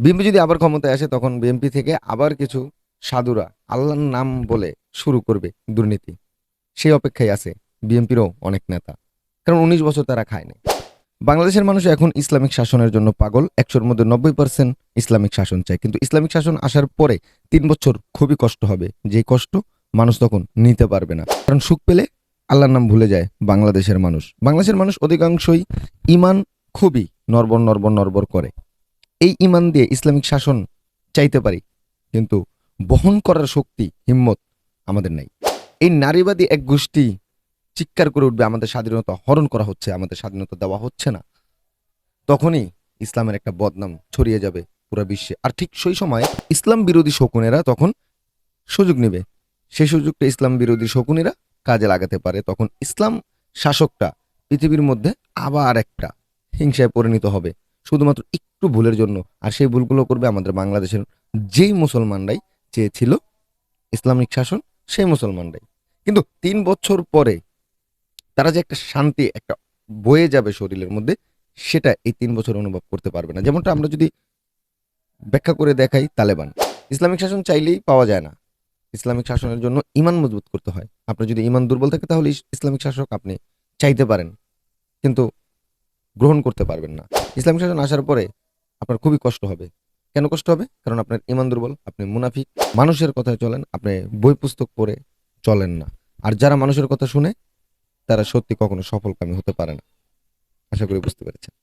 BNP যদি আবার ক্ষমতায় আসে, তখন বিএনপি থেকে আবার কিছু সাধুরা আল্লাহর নাম বলে শুরু করবে দুর্নীতি। সেই অপেক্ষায় আছে বিএনপিরও অনেক নেতা। কারণ উনিশ বছর তারা খায়নি। বাংলাদেশের মানুষ এখন ইসলামিক শাসনের জন্য পাগল। একশোর মধ্যে নব্বই পার্সেন্ট ইসলামিক শাসন চায়। কিন্তু ইসলামিক শাসন আসার পরে তিন বছর খুবই কষ্ট হবে। যে কষ্ট মানুষ তখন নিতে পারবে না। কারণ সুখ পেলে আল্লাহর নাম ভুলে যায় বাংলাদেশের মানুষ। বাংলাদেশের মানুষ অধিকাংশই ইমান খুবই নরবর নরবর নরবর করে। এই ইমান দিয়ে ইসলামিক শাসন চাইতে পারি, কিন্তু বহন করার শক্তি, হিম্মত আমাদের নাই। এই নারীবাদী এক গোষ্ঠী চিৎকার করে উঠবে, আমাদের স্বাধীনতা হরণ করা হচ্ছে, আমাদের স্বাধীনতা দেওয়া হচ্ছে না। তখনই ইসলামের একটা বদনাম ছড়িয়ে যাবে পুরো বিশ্বে। আর ঠিক সেই সময় ইসলাম বিরোধী শকুনেরা তখন সুযোগ নেবে। সেই সুযোগটা ইসলাম বিরোধী শকুনেরা কাজে লাগাতে পারে। তখন ইসলাম শাসকটা পৃথিবীর মধ্যে আবার একটা হিংসায় পরিণত হবে। শুধুমাত্র একটু ভুলের জন্য। আর সেই ভুলগুলো করবে আমাদের বাংলাদেশের যেই মুসলমানরাই চেয়েছিল ইসলামিক শাসন, সেই মুসলমানরাই। কিন্তু তিন বছর পরে তারা যে একটা শান্তি, একটা বয়ে যাবে শরীরের মধ্যে, সেটা এই তিন বছর অনুভব করতে পারবে না। যেমনটা আমরা যদি ব্যাখ্যা করে দেখাই তালেবান। ইসলামিক শাসন চাইলেই পাওয়া যায় না। ইসলামিক শাসনের জন্য ইমান মজবুত করতে হয়। আপনার যদি ইমান দুর্বল থাকে তাহলে ইসলামিক শাসক আপনি চাইতে পারেন, কিন্তু গ্রহণ করতে পারবেন না। ইসলামিক শাসন আসার পরে আপনার খুবই কষ্ট হবে। কেন কষ্ট হবে? কারণ আপনার ইমান দুর্বল, আপনি মুনাফিক, মানুষের কথায় চলেন, আপনি বই পুস্তক পড়ে চলেন না। আর যারা মানুষের কথা শুনে, তারা সত্যি কখনো সফলকামী হতে পারে না। আশা করি বুঝতে পেরেছেন।